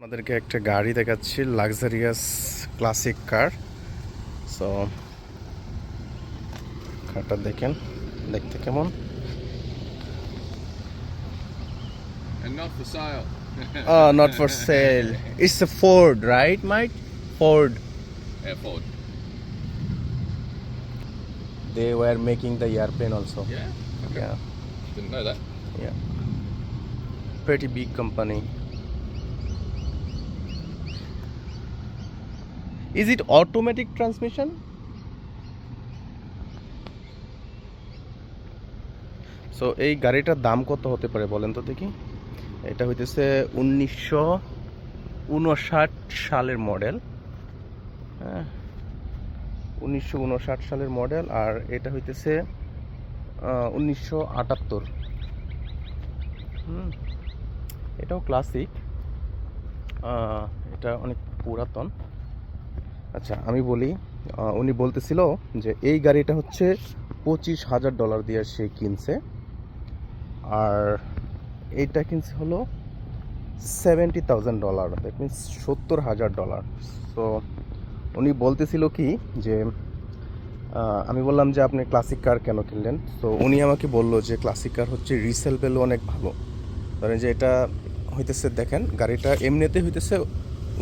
আপনাদেরকে একটা গাড়ি দেখাচ্ছি লাক্সারিয়াস ক্লাসিক কার সো কারটা দেখেন দেখতে কেমন and not for sale. Not for sale it's a Ford right Mike Ford Yeah, Ford. They were making the airplane also Yeah. Okay. Yeah. Didn't know that. Yeah. Pretty big company. Is it automatic transmission? So এই গাড়িটার দাম কত হতে পারে বলেন তো দেখি। এটা হইতেছে উনিশশো উনষাট সালের মডেল। হ্যাঁ উনিশশো উনষাট সালের মডেল আর এটা হইতেছে উনিশশো আটাত্তর। এটাও ক্লাসিক এটা অনেক পুরাতন। আচ্ছা আমি বলি উনি বলতেছিল যে এই গাড়িটা হচ্ছে পঁচিশ হাজার ডলার দিয়ে সে কিনছে। আর এইটা কিনছে হলো seventy thousand dollar that means সত্তর হাজার ডলার সো উনি বলতেছিল কি যে আমি বললাম যে আপনি ক্লাসিক কার কেন কিনলেন? তো উনি আমাকে বলল যে ক্লাসিক কার হচ্ছে রিসেল ভ্যালু অনেক ভালো। ধরেন যে এটা হইতেছে, দেখেন, গাড়িটা এমনিতে হইতেছে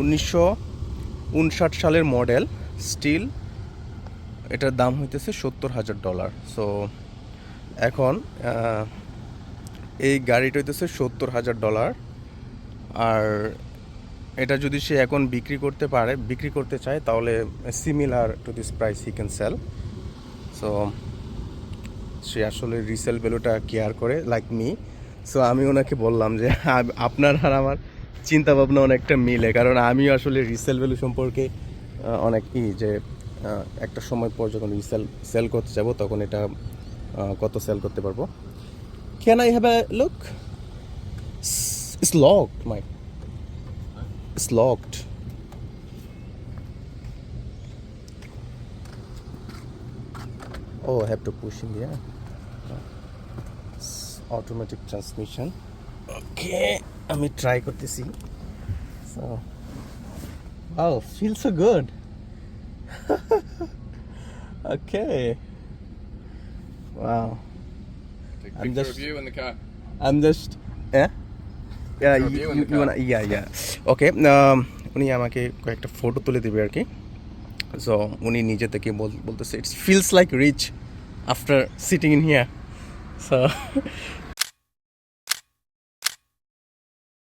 উনিশশো উনষাট সালের মডেল, স্টিল, এটার দাম হইতেছে সত্তর হাজার ডলার। সো এখন এই গাড়িটা হইতেছে সত্তর হাজার ডলার। আর এটা যদি সে এখন বিক্রি করতে পারে, বিক্রি করতে চায়, তাহলে similar to this price he can sell so সে আসলে রিসেল ভ্যালুটা কেয়ার করে লাইক মি সো আমি ওনাকে বললাম যে আপনার আর আমার চিন্তা ভাবনা অনেকটা মিলে কারণ আমিও আসলে রিসেল ভ্যালু সম্পর্কে অনেক ই যে একটা সময় পর যখন রিসেল সেল করতে যাব তখন এটা কত সেল করতে পারব can I have look it's locked my It's locked. Oh, I have to push. Okay, আমি ট্রাই করতেছি So, oh, feels so good. okay. Wow. Take a I'm picture just- of you in the car. I'm just eh? Yeah, of you, you wanna, yeah, yeah. Okay. Um, উনি আমাকে কয়েকটা photo তুলে দেবে আর কি so উনি নিজে থেকে বল- বলতেছে it's feels like rich after sitting in here so